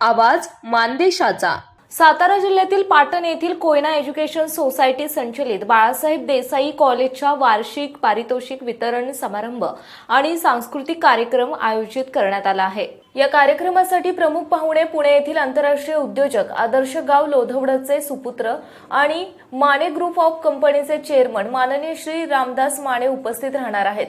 आवाज मानदेशाचा. सातारा जिल्ह्यातील पाटण येथील कोयना एज्युकेशन सोसायटी संचलित बाळासाहेब देसाई कॉलेजच्या वार्षिक पारितोषिक वितरण समारंभ आणि सांस्कृतिक कार्यक्रम आयोजित करण्यात आला आहे. या कार्यक्रमासाठी प्रमुख पाहुणे पुणे येथील आंतरराष्ट्रीय उद्योजक आदर्श गाव लोधवडचे सुपुत्र आणि माने ग्रुप ऑफ कंपनीचे चेअरमन माननीय श्री रामदास माने उपस्थित राहणार आहेत.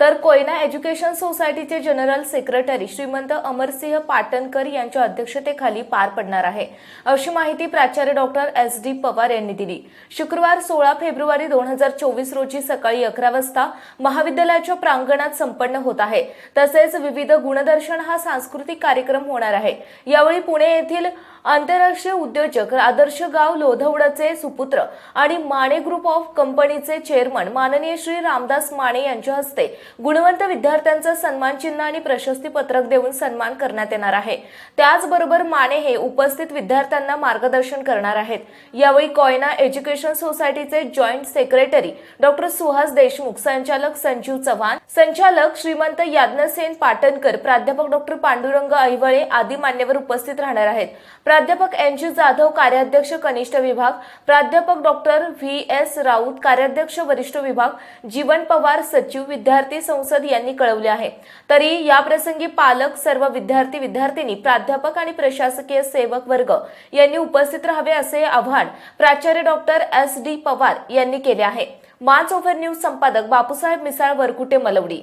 तर कोयना एज्युकेशन सोसायटीचे जनरल सेक्रेटरी श्रीमंत अमरसिंह पाटणकर यांच्या अध्यक्षतेखाली पार पडणार आहे. अशी माहिती प्राचार्य डॉक्टर एस डी पवार यांनी दिली. शुक्रवार सोळा फेब्रुवारी दोन हजार चोवीस रोजी सकाळी अकरा वाजता महाविद्यालयाच्या प्रांगणात संपन्न होत आहे. तसेच विविध गुणदर्शन हा सांस्कृतिक कार्यक्रम होणार आहे. यावेळी पुणे येथील आंतरराष्ट्रीय उद्योजक आदर्श गाव लोधवडचे सुपुत्र आणि माने ग्रुप ऑफ कंपनीचे चेअरमन माननीय श्री रामदास माने यांच्या हस्ते गुणवंत विद्यार्थ्यांचा सन्मान चिन्ह आणि प्रशस्ती पत्रक देऊन सन्मान करण्यात येणार आहे. त्याचबरोबर माने हे उपस्थित विद्यार्थ्यांना मार्गदर्शन करणार आहेत. यावेळी कॉयना एज्युकेशन सोसायटीचे joint secretary doctor Suhas Deshmukh संचालक संजीव चव्हाण संचालक श्रीमंत याज्ञसेन पाटणकर प्राध्यापक डॉक्टर पांडुरंग ऐवळे आदी मान्यवर उपस्थित राहणार आहेत. प्राध्यापक एन जी जाधव कार्याध्यक्ष कनिष्ठ विभाग प्राध्यापक डॉक्टर व्ही एस राऊत कार्याध्यक्ष वरिष्ठ विभाग जीवन पवार सचिव विद्यार्थी संसद यांनी कळवले आहे. तरी या प्रसंगी पालक सर्व विद्यार्थी विद्यार्थिनी प्राध्यापक आणि प्रशासकीय सेवक वर्ग यांनी उपस्थित राहावे असे आव्हान प्राचार्य डॉक्टर एस डी पवार यांनी केले आहे. माच ओव्हर न्यूज संपादक बापूसाहेब मिसाळ वरकुटे मलवडी.